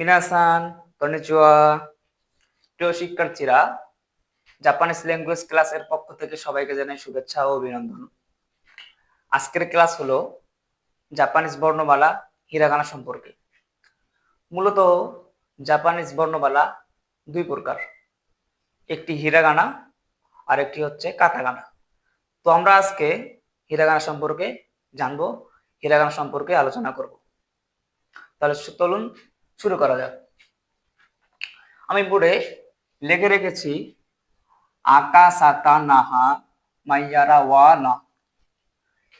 মিনাসান konnichiwa প্রিয় শিক্ষার্থীরা Japanese language ক্লাসের পক্ষ থেকে সবাইকে জানাই শুভেচ্ছা ও অভিনন্দন। আজকের ক্লাস হলো জাপানিজ বর্ণমালা হিরাগানা সম্পর্কে। মূলত জাপানিজ বর্ণমালা দুই প্রকার। একটি হিরাগানা আর একটি হচ্ছে কাতাগানা তো আমরা আজকে হিরাগানা সম্পর্কে জানব হিরাগানা সম্পর্কে আলোচনা করব। তাহলে চলুন শুরু করা যাক। আমি বোর্ডে লিখে রেখেছি আকা সাতা নাহা মাইয়ারা ওয়া না।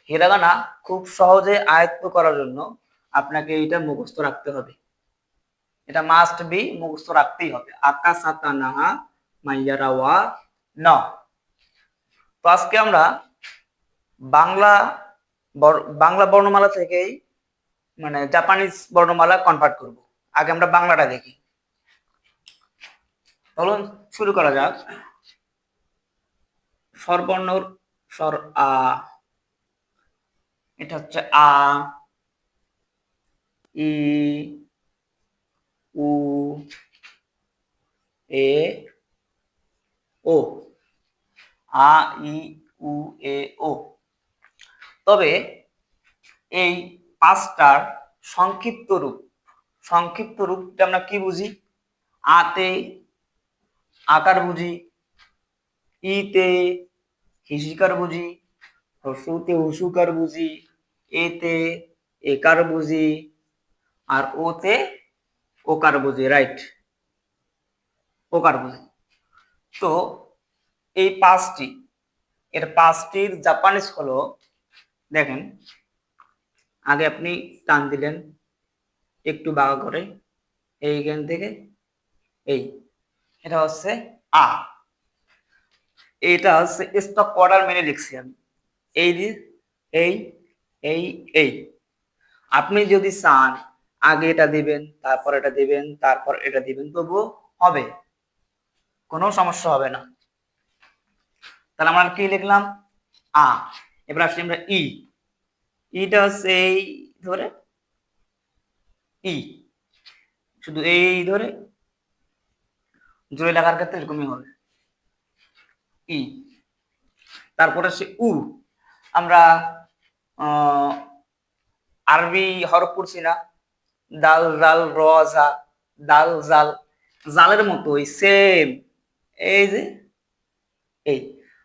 হিরাগানা খুব সহজে আয়ত্ত করার জন্য আপনাকে এটা মুখস্থ রাখতে হবে। এটা মাস্ট বি মুখস্থ রাখতেই হবে। আকা সাতা নাহা মাইয়ারা ওয়া না। তো আজকে আমরা বাংলা বাংলা বর্ণমালা থেকেই মানে জাপানিজ বর্ণমালা কনভার্ট করব। আগে আমরা বাংলাটা দেখি। চলুন, শুরু করা যাক। স্বরবর্ণর স্বর আ। এটা হচ্ছে আ, ই, উ, এ, ও। আ, ই, উ, এ, ও। তবে এই পাঁচটার সংক্ষিপ্ত রূপ সংক্ষিপ্ত রূপটা আমরা কি বুঝি? আতে, আকার বুঝি, ইতে, হিসিকার বুঝি, হসুতে হুসুকার বুঝি, এতে, একার বুঝি, আর ওতে ওকার বুঝি রাইট ওকার বুঝি। তো এই পাঁচটি, এর পাঁচটির জাপানিজ হলো, দেখেন, আগে আপনি টান দিলেন একটু বাঁকা করে। এইখান থেকে এই। এটা হচ্ছে আ। এটা হচ্ছে স্টক অর্ডার মেনে লিখছি আমি। এই এই এই এই। আপনি যদি চান, আগে এটা দিবেন, তারপর এটা দিবেন, তারপর এটা দিবেন, তবুও হবে। কোনো সমস্যা হবে না। তাহলে আমরা কি লিখলাম? আ। এবার আসছি আমরা ই। ইটা হচ্ছে এই, ধরে ই শুধু এই ধরে। জোরে লেখার ক্ষেত্রে এরকমই হবে। ই। তারপরে সে উ। আমরা আরবি হরফ পড়ছি না। দাল, জাল, র, জা, দাল, জাল। জালের মতোই সেম এই যে, এই।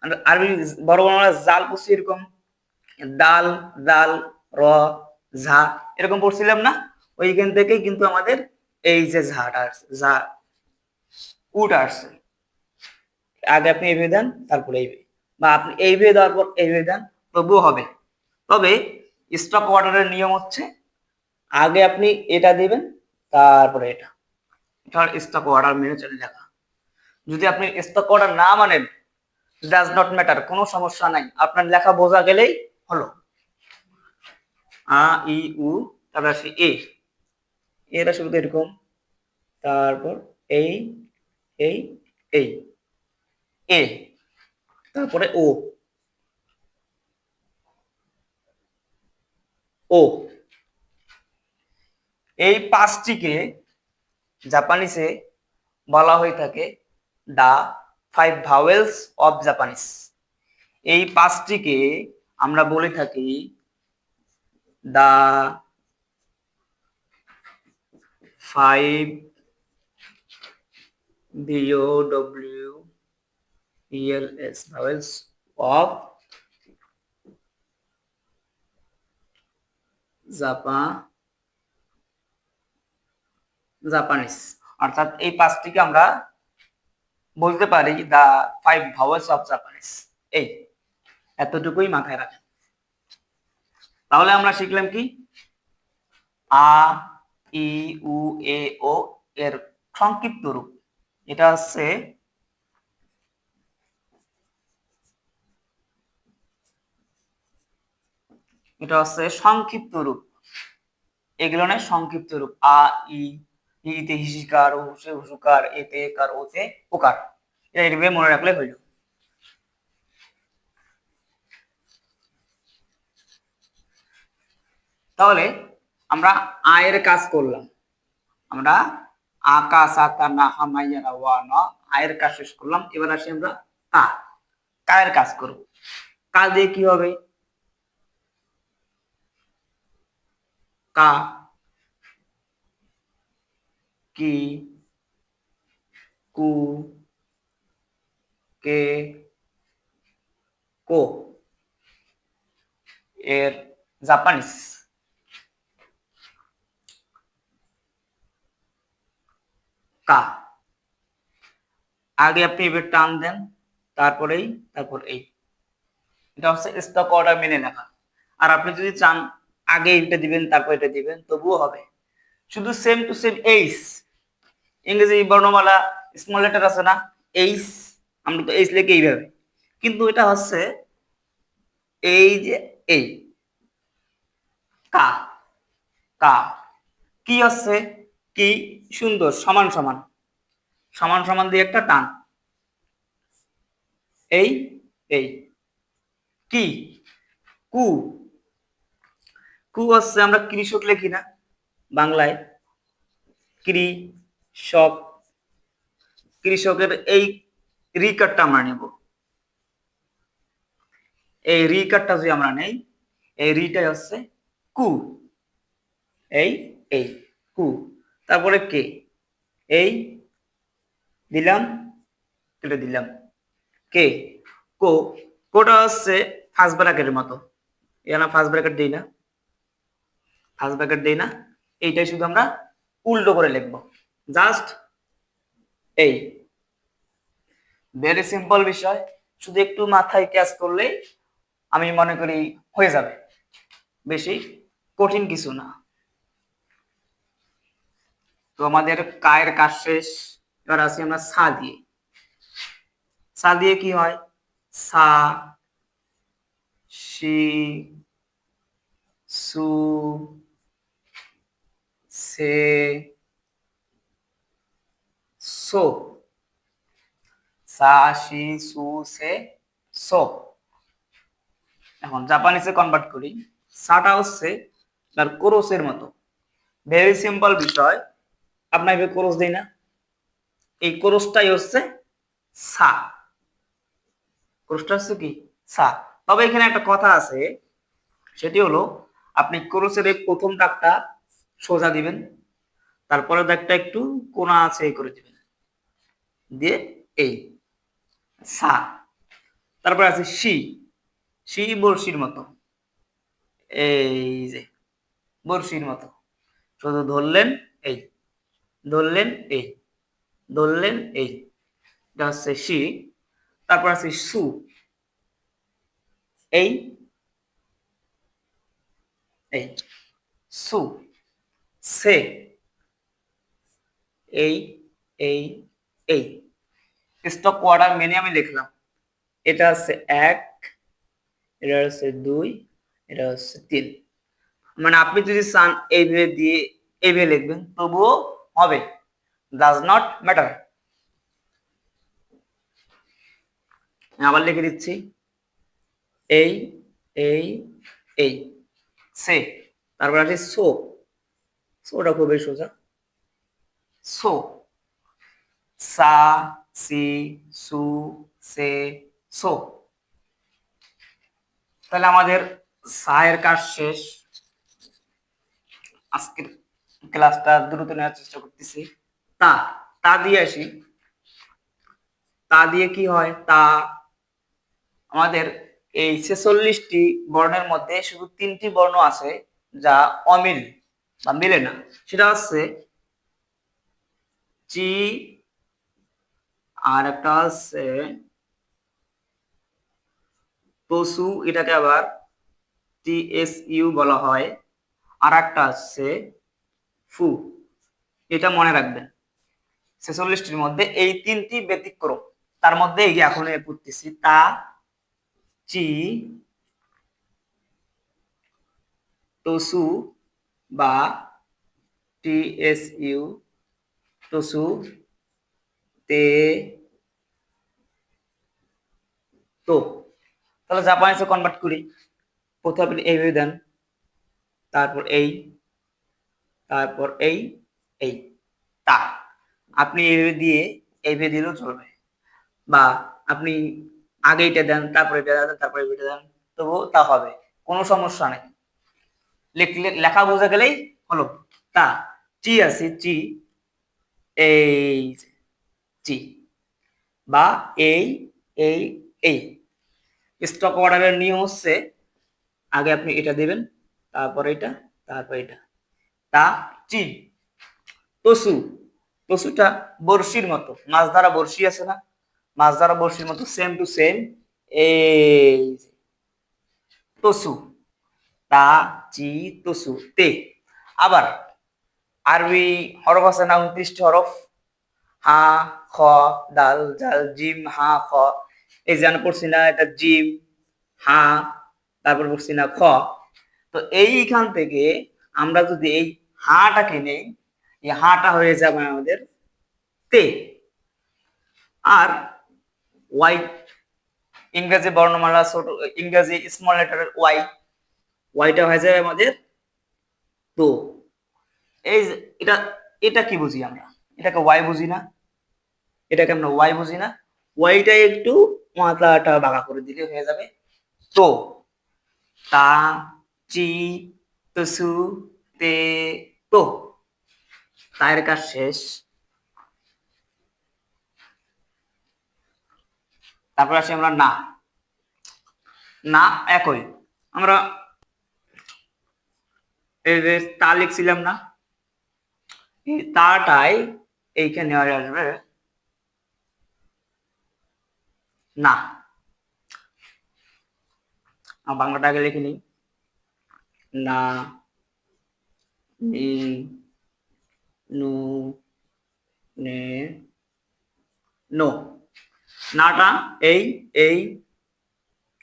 আমরা আরবি বড় বড় আমরা জাল পড়ছি এরকম। দাল দাল র ঝা এরকম পড়ছিলাম না? ওইখান থেকেই কিন্তু আমাদের এই যে ঝাটা আসছে ঝা উট আসছে। আগে আপনি এইভাবে দেন, তারপরে এইভাবে। বা আপনি এই এইভাবে দেওয়ার পর এইভাবে দেন, তবুও হবে। তবে স্টপ অর্ডারের নিয়ম হচ্ছে, আগে আপনি এটা দিবেন, তারপরে এটা। এটা স্টক অর্ডার মেনে চলে লেখা যদি আপনি স্টক অর্ডার না মানেন ডাজ নট ম্যাটার কোনো সমস্যা নাই। আপনার লেখা বোঝা গেলেই হলো। আ, ই, উ, তারপর আসে এ। এটা শুরু এরকম। তারপর এই এই এই, এ, তারপরে ও ও। এই পাঁচটিকে জাপানিসে বলা হয়ে থাকে the five vowels of Japanese এই পাঁচটিকে আমরা বলে থাকি the five V O W E L S vowels of JaPa Japanese অর্থাৎ এই পাঁচটিকে আমরা বলতে পারি the five vowels of Japanese এই, এতটুকুই মাথায় রাখেন। তাহলে আমরা শিখলাম কি? আ ই, উ, এ, ও এর সংক্ষিপ্ত রূপ। এটা হচ্ছে এটা হচ্ছে সংক্ষিপ্ত রূপ। এগুলো নয়, সংক্ষিপ্ত রূপ। আ, ই, ইতে হিসিকার হুসে হুসুকার, এতে কার, ওতে ওকার এটা মনে রাখলে হইল। তাহলে আমরা আয়ের কাজ করলাম। আমরা আকা সাতা না হামাইয়ারা ওয়া ন, আয়ের কাজ শেষ করলাম, এবার আসি আমরা কা কায়ের কাজ করব। কা দিয়ে কি হবে? কা কি কু কে কো এর জাপানিজ। কা। আগে আপনি এবার টান দেন, তারপরেই, তারপর এই। এটা হচ্ছে স্টক অর্ডার মেনে লেখা আর আপনি যদি চান আগে এটা দিবেন, তারপর এটা দিবেন, তবুও হবে। শুধু সেম টু সেম এইস ইংরেজি বর্ণমালা স্মল লেটার আছে না এইস আমরা তো এইস লিখে এইভাবে। কিন্তু এটা হচ্ছে এই যে এই। কা। কা। কি হচ্ছে? কি সুন্দর, সমান সমান। সমান সমান দিয়ে একটা টান। এই এই। কি? কু। কু হচ্ছে আমরা কৃষক লিখি না, বাংলায়। কৃষক। কৃষকের এই রিকারটা আমরা নেব। এই রিকারটা যদি আমরা নেই, এই রিটাই হচ্ছে কু। এই এই, কু। তারপরে কে? এই দিলাম এটা দিলাম। কে? কো। কোটা হচ্ছে ফার্স্ট ব্র্যাকেটের মতো। এখানে ফার্স্ট ব্র্যাকেট দিই না। ফার্স্ট ব্র্যাকেট দিই না। এইটাই শুধু আমরা উল্টো করে লিখব। জাস্ট এই। ভেরি সিম্পল বিষয়। শুধু একটু মাথায় ক্যাচ করলেই আমি মনে করি হয়ে যাবে। বেশি কঠিন কিছু না। তো আমাদের কায়ের কাজ শেষ। এবার আসি আমরা সা দিয়ে। সা দিয়ে কি হয়? সা, সি, সু, সে, সো। সা, সি, সু, সে, সো। এখন জাপানিসে কনভার্ট করি। সাটা হচ্ছে তার কোরসের মতো। ভেরি সিম্পল বিষয়। আপনাকে কোরস দেই না। এই কোরসটাই হচ্ছে সা। কোরসটা হচ্ছে কি? সা। তবে এখানে একটা কথা আছে, সেটি হলো, আপনি কোরসের এই প্রথম দাগটা সোজা দিবেন, তারপরে দাগটা একটু কোনা আছে করে দিবেন। দিয়ে এই, সা। তারপরে আছে সি। সি বড়শির মতো। এই যে, বড়শির মতো। শুধু ধরলেন, এই। ধরলেন এই ধরলেন এই এটা হচ্ছে সি, তারপর আছে সু। এই এই, সু, সে। এই এই এই। স্টক কোয়ার্টার মেনে আমি লিখলাম। এটা হচ্ছে এক, এটা হচ্ছে দুই, এটা হচ্ছে তিন। মানে আপনি যদি চান এইভাবে দিয়ে, এইভাবে লিখবেন, তবুও হবে ডাজ নট ম্যাটার আবার লিখে দিচ্ছি এই এই এই সে, তারপর আছে সো, সোটা খুবই সোজা। সো, সা, সি, সু, সে, সো। তাহলে আমাদের সায়ের কাজ শেষ। আজকের ক্লাসটা দ্রুত নেওয়ার চেষ্টা করতেছি। তা তা দিয়ে আসি। তা দিয়ে কি হয়? তা আমাদের এই ছেচল্লিশটি বর্ণের মধ্যে শুধু তিনটি বর্ণ আছে যা অমিল বা মিলে না। সেটা হচ্ছে চি আর একটা হচ্ছে পশু, এটাকে আবার টি এস ইউ বলা হয়। আর একটা হচ্ছে ফু, এটা মনে রাখবেন ছেচল্লিশটির মধ্যে এই তিনটি ব্যতিক্রম, তার মধ্যে এই যে এখন পড়তেছি, তা, চি, টসু বা টি এস ইউ, টসু, তে, তো। তাহলে জাপানিসে কনভার্ট করি। প্রথমে আপনি এইভাবে দেন, তারপর এই। তারপর এই এই, তা। আপনি এইভাবে দিয়ে এইভাবে দিলেও চলবে। বা আপনি আগে এটা দেন, তারপরে এটা দেন, তারপরে এটা দেন, তবুও তা হবে। কোনো সমস্যা নেই। লেখা বোঝা গেলেই হলো। তা চি আছে চি এই চি বা এই এই এই। স্টক অর্ডারের নিয়ম হচ্ছে, আগে আপনি এটা দিবেন, তারপর এটা তারপর এটা। তা চি তসু তসুটা বড়শির মতো। মাছ ধরা বড়শি আছে না? মাছ ধরা বড়শির মতো সেম টু সেম এই তসু তা, চি তসু তে। আবার আরবি হরফ আছে না, উনত্রিশটি হরফ। হা, খ, দাল, জাল, জিম, হা, খ। এই যেন পড়ছি না, এটা জিম, হা, তারপর পড়ছি না, খ। তো এইখান থেকে আমরা যদি এই হাটাকে নেই? এই হাটা হয়ে যাবে আমাদের তে। আর ওয়াই, ইংরেজি বর্ণমালা ছোট, ইংরেজি স্মল লেটারের ওয়াই, ওয়াইটা হয়ে যাবে আমাদের তো। এই এটা এটা কি বুঝি আমরা? এটাকে ওয়াই বুঝি না? এটাকে আমরা ওয়াই বুঝি না? ওয়াইটা একটু মাথাটা বাঁকা করে দিলে হয়ে যাবে তো। তা, চি তসু তে তো তায়ের কাজ শেষ। তারপর আসি আমরা না। না একই। আমরা এই যে তা লিখছিলাম না, এই তাটাই এইখানে আসবে। না। বাংলাটা আগে লিখে নিই। না। নি নু নে নো নাটা এই এই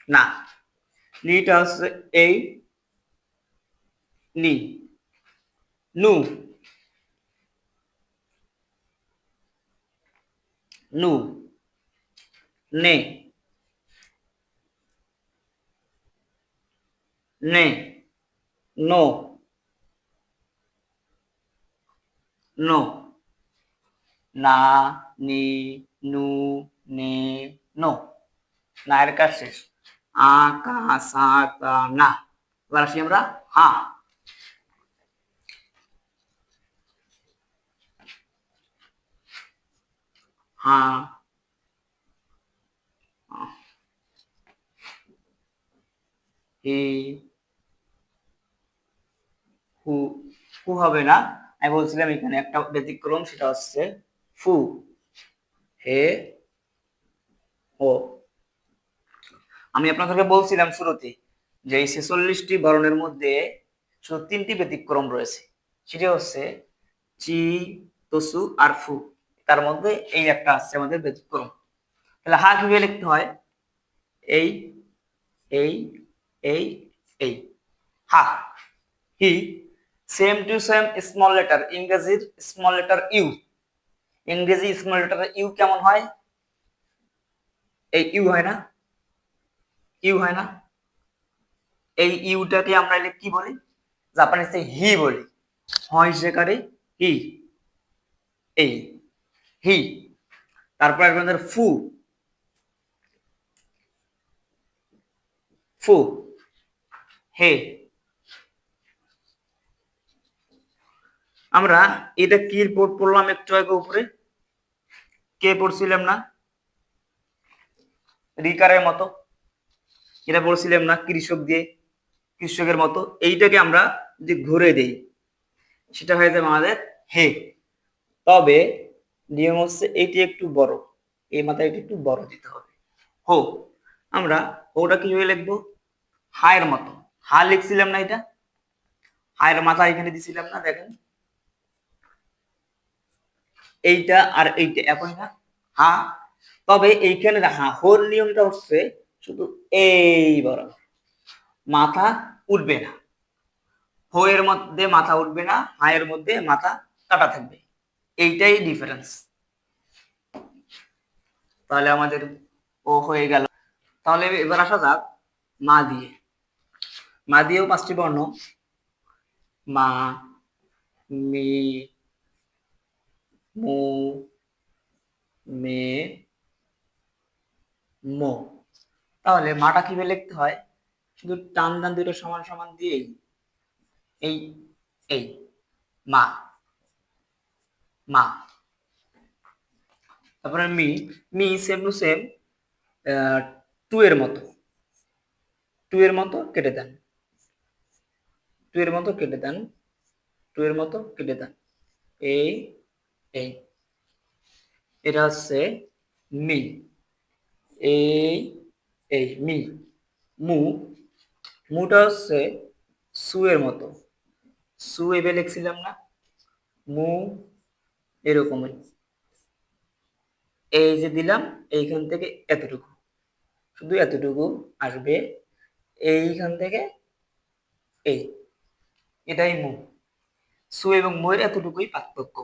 না নিটা হচ্ছে এই নি নু নু নে নে নো নো না নি নু নে নো না এর কাজ শেষ আ কা সা কা না এবার আসি আমরা হা হা হি হু হু হবে না আমি বলছিলাম এখানে একটা ব্যতিক্রম, সেটা হচ্ছে ফু, হে, ও। আমি আপনাদেরকে বলছিলাম শুরুতে যে এই ছেচল্লিশটি বর্ণের মধ্যে শুধু তিনটি ব্যতিক্রম রয়েছে, সেটি হচ্ছে চি, তসু আর ফু। তার মধ্যে এই একটা আছে আমাদের ব্যতিক্রম। তাহলে হা কীভাবে লিখতে হয়? এই এই এই এই। হা, হি same to same small letter ইংরেজির স্মল লেটার ইউ ইংরেজি স্মল লেটার ইউ কেমন হয়? এই ইউ হয় না? ইউ হয় না? এই ইউটাকে আমরা কি বলি? জাপানিতে হি বলি। হয় সেকারে হি এই। হি তারপর আপনাদের ফু ফু হে আমরা এটা কি পড়- পড়লাম একটু আগে উপরে? কে পড়ছিলাম না? রিকারের মতো। এটা পড়ছিলাম না, কৃষক দিয়ে, কৃষকের মতো। এইটাকে আমরা যদি ঘুরে দেই, সেটা হয়ে যাবে আমাদের হে। তবে নিয়ম হচ্ছে এইটি একটু বড়, এই মাথায় এটি একটু বড় দিতে হবে। হো, আমরা ওটা কীভাবে লিখব? হায়ের মতো। হা লিখছিলাম না এটা? হায়ের মাথা এখানে দিছিলাম না, দেখেন। এইটা আর এইটা একই না হা। তবে এইখানে হা, হোর নিয়মটা হচ্ছে শুধু এই বড় মাথা উঠবে না। হো এর মধ্যে মাথা উঠবে না, হায়ের মধ্যে মাথা কাটা থাকবে। এইটাই ডিফারেন্স তাহলে আমাদের ও হয়ে গেল। তাহলে এবার আসা যাক মা দিয়ে। মা দিয়েও পাঁচটি বর্ণ। মা, মি মু, মে, মো। তাহলে মাটা কীভাবে লিখতে হয়? শুধু টান দান দুটো সমান সমান দিয়েই। এই এই, মা মা। তারপরে মি মি সেম টু সেম টু এর মতো। টু এর মতো কেটে দেন। টু এর মতো কেটে দেন। টু এর মতো কেটে দেন। এই এই, এটা হচ্ছে মি, এই এই, মি, মু, মুটা হচ্ছে সু এর মতো। সু এবে লিখছিলাম না, মু এরকমই। এই যে দিলাম, এইখান থেকে এতটুকু, শুধু এতটুকু আসবে। এইখান থেকে এই, এটাই মু। সু এবং মুয়ের এতটুকুই পার্থক্য।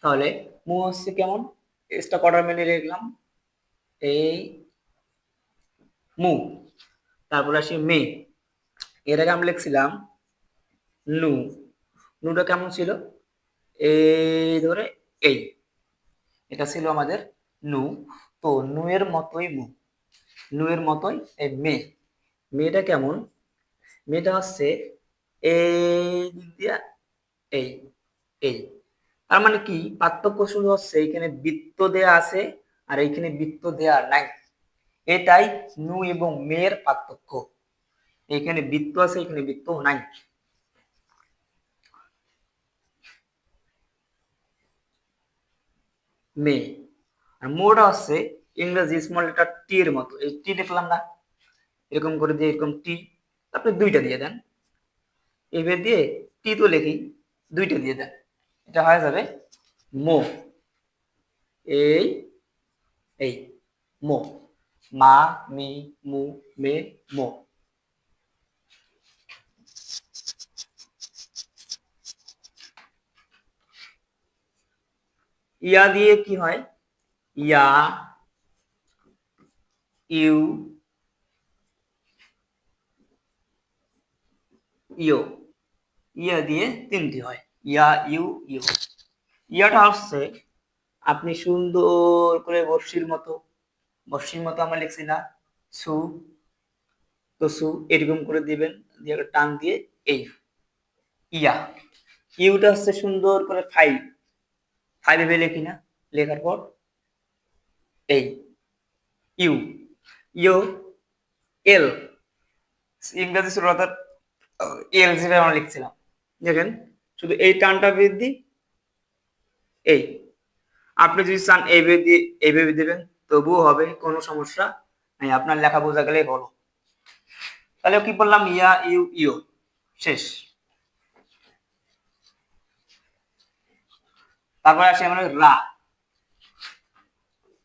তাহলে মু হচ্ছে কেমন? এক্সট্রা কটার মেনে লিখলাম এই মু তারপরে আসি মে। এর আগে আমি লিখছিলাম নু। নুটা কেমন ছিল? এই ধরে এই। এটা ছিল আমাদের নু। তো নু এর মতোই মু। নু এর মতোই এই মে। মেয়েটা কেমন? মেয়েটা হচ্ছে এই দিক দিয়া এই এই। তার মানে কি? পার্থক্য শুরু হচ্ছে এইখানে বৃত্ত দেয়া আছে আর এইখানে বৃত্ত দেয়া নাই। এটাই নু এবং মেয়ের পার্থক্য। এখানে বৃত্ত আছে, এখানে বৃত্ত নাই। মেয়ে আর মোটা হচ্ছে ইংরেজি স্মল লেটার টি এর মতো। এই টি লিখলাম না? এরকম করে দিয়ে, এরকম টি তারপরে দুইটা দিয়ে দেন। এইভাবে দিয়ে টি তো লেখি, দুইটা দিয়ে দেন। এটা হয়ে যাবে মো। এই এই, মো। মা, মি, মু, মে, মো। ইয়া দিয়ে কি হয়? ইয়া, ইউ ইউ ইয়া দিয়ে তিনটি হয়। ইয়া, ইউ ইউ। ইয়াটা হচ্ছে আপনি সুন্দর করে বর্ষির মতো বর্ষির মতো আমরা লিখছি না, সু, তো সু এরকম করে দিবেন, দিয়ে টান দিয়ে এই, ইয়া। ইউটা হচ্ছে সুন্দর করে ফাইভ ফাইভ ভেবে লিখি না, লেখার পর এই, ইউ ইউ, এল। ইংরেজি শুরু অর্থাৎ এল হিসেবে আমরা লিখছিলাম, দেখেন। শুধু এই টানটা বৃদ্ধি এই আপনি যদি চান এইভাবে দিয়ে এইভাবে দেবেন, তবুও হবে, কোনো সমস্যা নাই। আপনার লেখা বোঝা গেলেই হলো তাহলে কি বললাম? ইয়া, ইউ ইউ। শেষ। তারপরে আসে আমরা রা।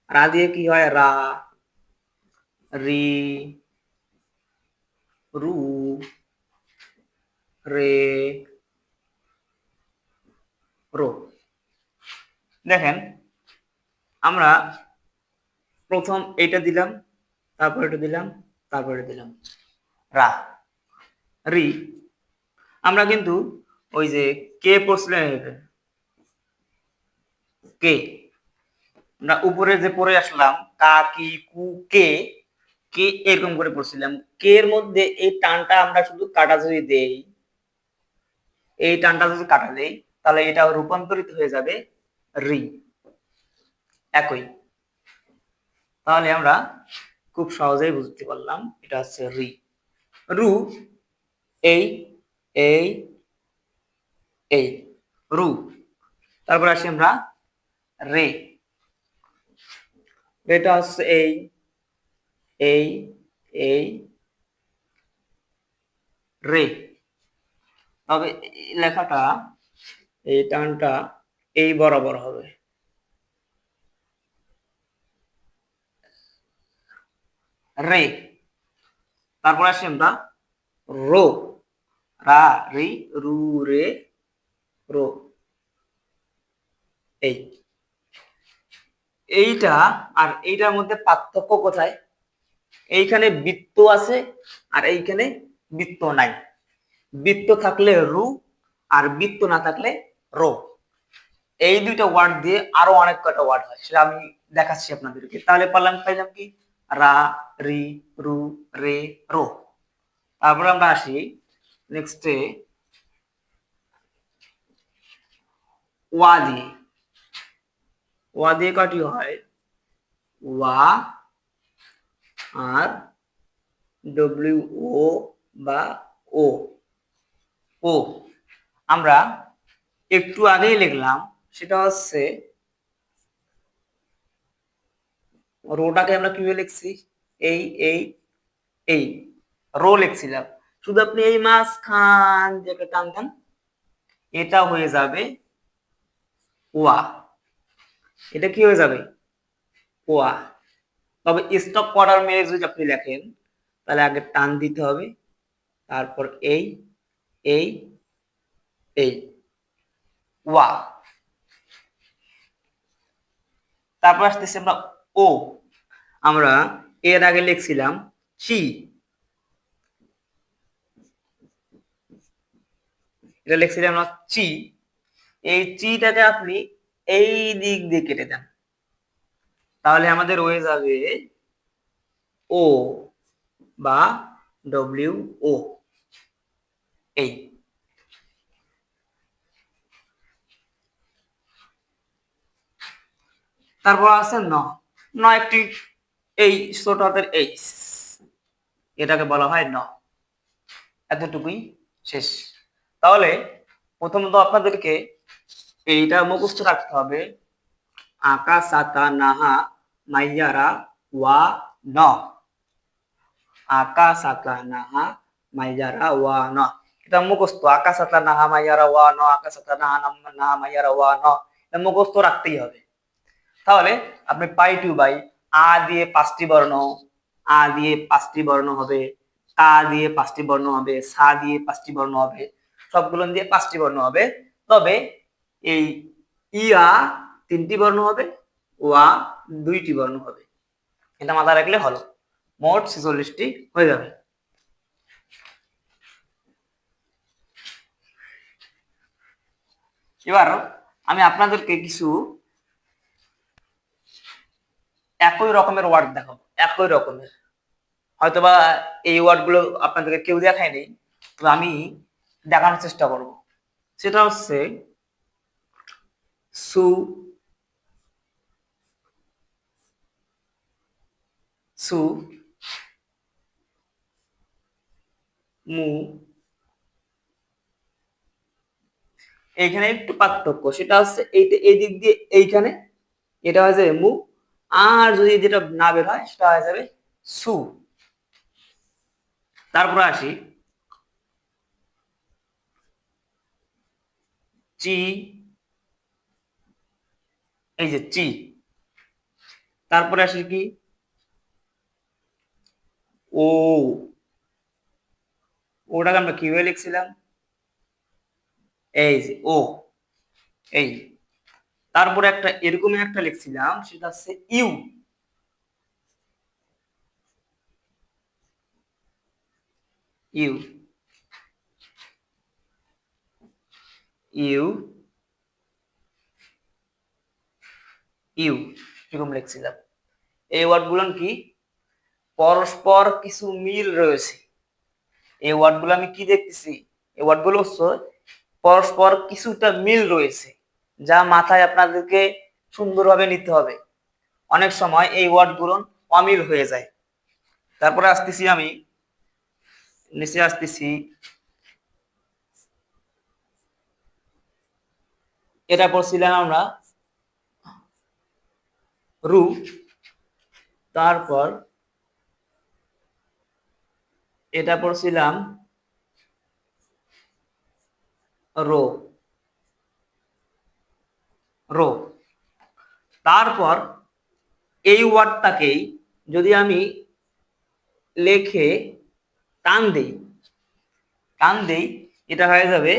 রা দিয়ে কি হয়? রা, রি, রু, রে রো। দেখেন, আমরা প্রথম এটা দিলাম, তারপর এটা দিলাম, তারপর এটা দিলাম। রা। রি। আমরা কিন্তু ওই যে কে পড়ছিলেন কে? আমরা উপরে যে পড়ে আসলাম, কা, কি, কু, কে কে এরকম করে পড়ছিলাম। কে এর মধ্যে এই টানটা আমরা শুধু কাটা যদি দেই। এই টানটা যদি কাটা দেই। তাহলে এটা রূপান্তরিত হয়ে যাবে রি। একই। তাহলে আমরা খুব সহজেই বুঝতে পারলাম এটা হচ্ছে রি। রু এই এই এই রু। তারপর আসি আমরা রে। এটা হচ্ছে এই এই এই রে। তবে লেখাটা এই টানটা এই বরাবর হবে। রে। তারপর আসি আমরা। রো। রা, রি, রু, রে, রো। এই। এইটা আর এইটার মধ্যে পার্থক্য কোথায়? এইখানে বৃত্ত আছে আর এইখানে বৃত্ত নাই। বৃত্ত থাকলে রু আর বৃত্ত না থাকলে রো এই দুইটা ওয়ার্ড দিয়ে আরও অনেক কটা ওয়ার্ড হয়, সেটা আমি দেখাচ্ছি আপনাদেরকে। তাহলে পারলাম, পাইলাম কি? রা, রি, রু, রে, রো। তারপরে আমরা আসি নেক্সটে ওয়া দিয়ে ওয়া দিয়ে কটি হয়? ওয়া আর ডব্লিউ ও বা ও। ও। আমরা একটু আগেই লিখলাম, সেটা হচ্ছে, রোটাকে আমরা কীভাবে লিখছি? এই এই এই, রো লিখছিলাম শুধু আপনি এই মাঝখান যে একটা টান দেন, এটা হয়ে যাবে ওয়া। এটা কি হয়ে যাবে? ওয়া। তবে স্টপ করার মেরে যদি আপনি লেখেন, তাহলে আগে টান দিতে হবে, তারপর এই এই এই। ওয়া তারপর আসতেছি আমরা ও। আমরা এর আগে লিখছিলাম চি। এটা লিখছিলাম আমরা চি। এই চিটাকে আপনি এই দিক দিয়ে কেটে দেন। তাহলে আমাদের হয়ে যাবে ও বা ডব্লিউ ও। এই। তারপর আছে ন। ন একটি এই ছোট হাতের এইচ এটাকে বলা হয় ন। এতটুকুই শেষ। তাহলে প্রথমত আপনাদেরকে এইটা মুখস্থ রাখতে হবে। আকা সাতা নাহা মাইয়ারা ওয়া ন। আকা সাতা নাহা মাইয়ারা ওয়া ন। এটা মুখস্থ। আকা সাতা নাহা মাইয়ারা ওয়া ন আকা সাতা নাহা নাহা মাইয়ারা ওয়া ন। এটা মুখস্থ রাখতেই হবে। তাহলে আপনি পাই টু বাই আ দিয়ে পাঁচটি বর্ণ, আ দিয়ে পাঁচটি বর্ণ হবে, কা দিয়ে পাঁচটি বর্ণ হবে, সা দিয়ে পাঁচটি বর্ণ হবে, সবগুলো দিয়ে পাঁচটি বর্ণ হবে। তবে এই ইয়া তিনটি বর্ণ হবে ওয়া দুইটি বর্ণ হবে। এটা মাথায় রাখলে হলো মোট ছেচল্লিশটি হয়ে যাবে। এবার আমি আপনাদেরকে কিছু একই রকমের ওয়ার্ড দেখাবো, একই রকমের। হয়তোবা এই ওয়ার্ডগুলো আপনাদেরকে কেউ দেখায়নি তবে আমি দেখানোর চেষ্টা করব। সেটা হচ্ছে, সু সু, মু, এইখানে একটু পার্থক্য, সেটা হচ্ছে এইটা এই দিক দিয়ে এইখানে, এটা যাবে মু আর যদি যেটা না বের হয়, সেটা হয়ে যাবে সু। তারপরে আসি। চি। এই যে চি। তারপরে আসি কি? ও। ওটাকে আমরা কীভাবে লিখছিলাম? এই যে ও। এই তারপরে একটা এরকমই একটা লিখছিলাম, সেটা হচ্ছে ইউ। ইউ। ইউ। ইউ, এরকম লিখছিলাম। এই ওয়ার্ডগুলো কি? পরস্পর কিছু মিল রয়েছে। এই ওয়ার্ডগুলো আমি কি দেখতেছি? এই ওয়ার্ডগুলো হচ্ছে পরস্পর কিছুটা মিল রয়েছে। যা মাথায় আপনাদেরকে সুন্দরভাবে নিতে হবে। অনেক সময় এই ওয়ার্ডগুলো অমিল হয়ে যায়। তারপরে আসতেছি আমি। নিচে আসতেছি। এটা পড়ছিলাম আমরা। রু। তারপর এটা পড়ছিলাম রো। রো। তারপর এই ওয়ার্ডটাকেই যদি আমি লেখে টান দেই টান দেই, এটা হয়ে যাবে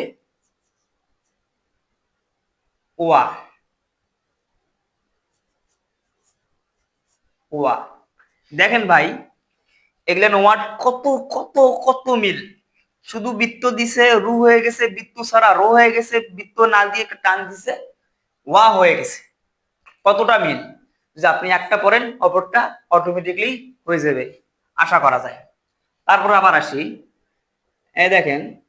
ওয়া ওয়া দেখেন ভাই এগুলেন ওয়ার্ড কত কত কত মিল। শুধু বৃত্ত দিছে, রু হয়ে গেছে, বৃত্ত ছাড়া রো হয়ে গেছে, বৃত্ত না দিয়ে টান দিছে। ওয়া হয়ে গেছে। কতটা মিল? যে আপনি একটা পড়েন, অপরটা অটোমেটিকলি হয়ে যাবে, আশা করা যায়। তারপর আবার আসি। এই দেখেন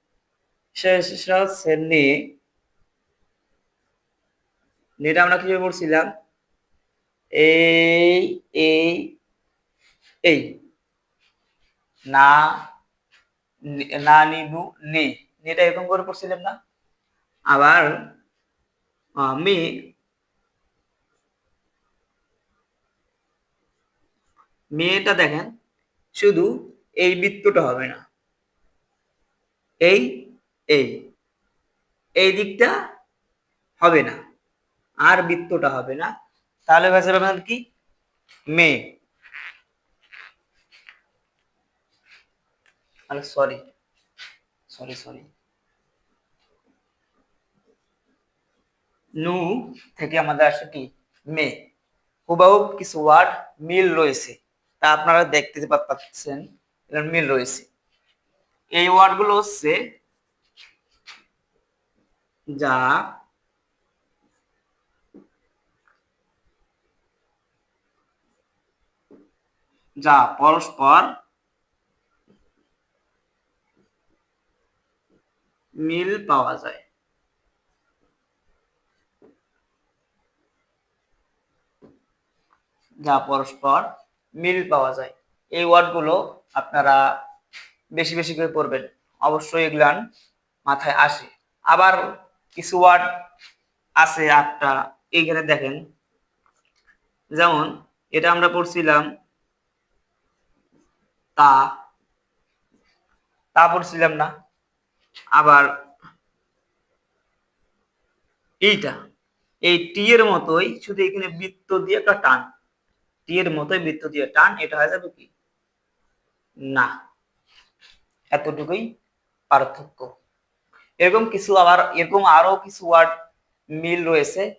নেটা আমরা কীভাবে পড়ছিলাম? এই এই এই। না, নি- না নিনু নে। নেটা এরকম করে পড়ছিলাম না। আবার আহ, মে মেয়েটা দেখেন শুধু এই বৃত্তটা হবে না। এই এই এই দিকটা হবে না। আর বৃত্তটা হবে না। তাহলে ভাষা আপনার কি? মেয়ে সরি সরি সরি নু থেকে আমাদের আসে কি? মে। হুবাহুব কিছু ওয়ার্ড মিল রয়েছে। তা আপনারা দেখতে পাচ্ছেন মিল রয়েছে। এই ওয়ার্ডগুলো হচ্ছে যা যা পরস্পর মিল পাওয়া যায়। যা পরস্পর মিল পাওয়া যায়। এই ওয়ার্ডগুলো আপনারা বেশি বেশি করে পড়বেন। অবশ্যই এগুলান মাথায় আসে। আবার কিছু ওয়ার্ড আছে আটটা। এইখানে দেখেন। যেমন এটা আমরা পড়ছিলাম তা। তা পড়ছিলাম না। আবার এইটা। এই টি এর মতোই শুধু এখানে বৃত্ত দিয়ে একটা টান। টি এর মতোই দিয়ে টান, এটা হয়ে যাবে কি? না। এতটুকুই পার্থক্য। এরকম কিছু আবার, এরকম আরও কিছু ওয়ার্ড মিল রয়েছে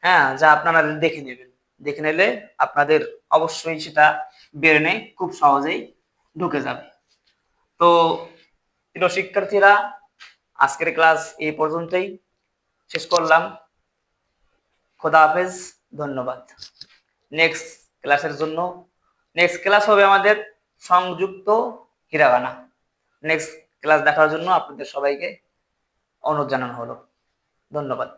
হ্যাঁ যা আপনারা দেখে নেবেন। দেখে নিলে আপনাদের অবশ্যই সেটা ব্রেনে খুব সহজেই ঢুকে যাবে। তো, প্রিয় শিক্ষার্থীরা, আজকের ক্লাস এই পর্যন্তই। শেষ করলাম। খোদা হাফেজ, ধন্যবাদ। নেক্সট ক্লাসের জন্য। নেক্সট ক্লাস হবে আমাদের সংযুক্ত হিরাগানা নেক্সট ক্লাস দেখার জন্য আপনাদের সবাইকে অনুরোধ জানানো হলো। ধন্যবাদ।